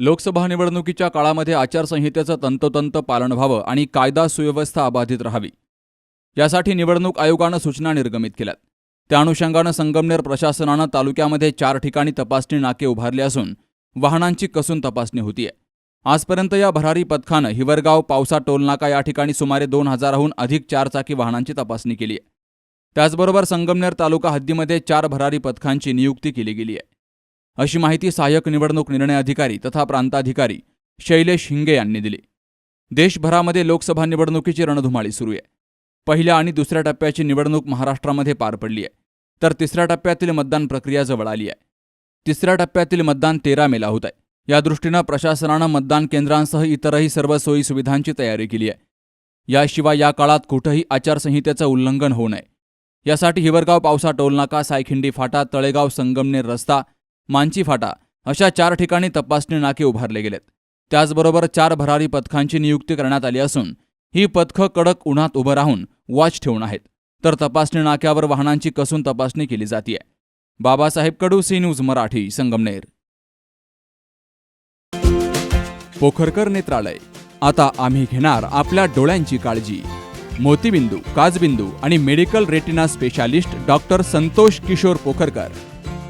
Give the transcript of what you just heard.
लोकसभा निवडणुकीच्या काळामध्ये आचारसंहितेचं तंतोतंत पालन व्हावं आणि कायदा सुव्यवस्था अबाधित राहावी. यासाठी निवडणूक आयोगानं सूचना निर्गमित केल्यात. त्या अनुषंगानं संगमनेर प्रशासनानं तालुक्यामध्ये चार ठिकाणी तपासणी नाके उभारले असून वाहनांची कसून तपासणी होतीये. आजपर्यंत या भरारी पथकानं हिवरगाव पावसा टोलनाका या ठिकाणी सुमारे दोन हजाराहून अधिक चारचाकी वाहनांची तपासणी केली आहे त्याचबरोबर संगमनेर तालुका हद्दीमध्ये चार भरारी पथकांची नियुक्ती केली गेली आहे अशी माहिती सहाय्यक निवडणूक निर्णय अधिकारी तथा प्रांताधिकारी शैलेश हिंगे यांनी दिली. देशभरामध्ये लोकसभा निवडणुकीची रणधुमाळी सुरू आहे. पहिल्या आणि दुसऱ्या टप्प्याची निवडणूक महाराष्ट्रामध्ये पार पडली आहे. तर तिसऱ्या टप्प्यातील मतदान प्रक्रिया जवळ आली आहे. तिसऱ्या टप्प्यातील मतदान तेरा मेला होत आहे. या दृष्टीनं प्रशासनानं मतदान केंद्रांसह इतरही सर्व सोयी सुविधांची तयारी केली आहे. याशिवाय या काळात कुठंही आचारसंहितेचं उल्लंघन होऊ नये. यासाठी हिवरगाव पावसा टोलनाका सायखिंडी फाटा तळेगाव संगमनेर रस्ता मांची फाटा अशा चार ठिकाणी तपासणी नाके उभारले गेलेत. त्याचबरोबर चार भरारी पथकांची नियुक्ती करण्यात आली असून ही पथकं कडक उन्हात उभं राहून वॉच ठेवून आहेत. तर तपासणी नाक्यावर वाहनांची कसून तपासणी केली जाते बाबासाहेब कडू सी न्यूज मराठी संगमनेर. पोखरकर नेत्रालय. आता आम्ही घेणार आपल्या डोळ्यांची काळजी. मोतीबिंदू काजबिंदू आणि medical retina specialist doctor Santosh Kishor Pokharkar.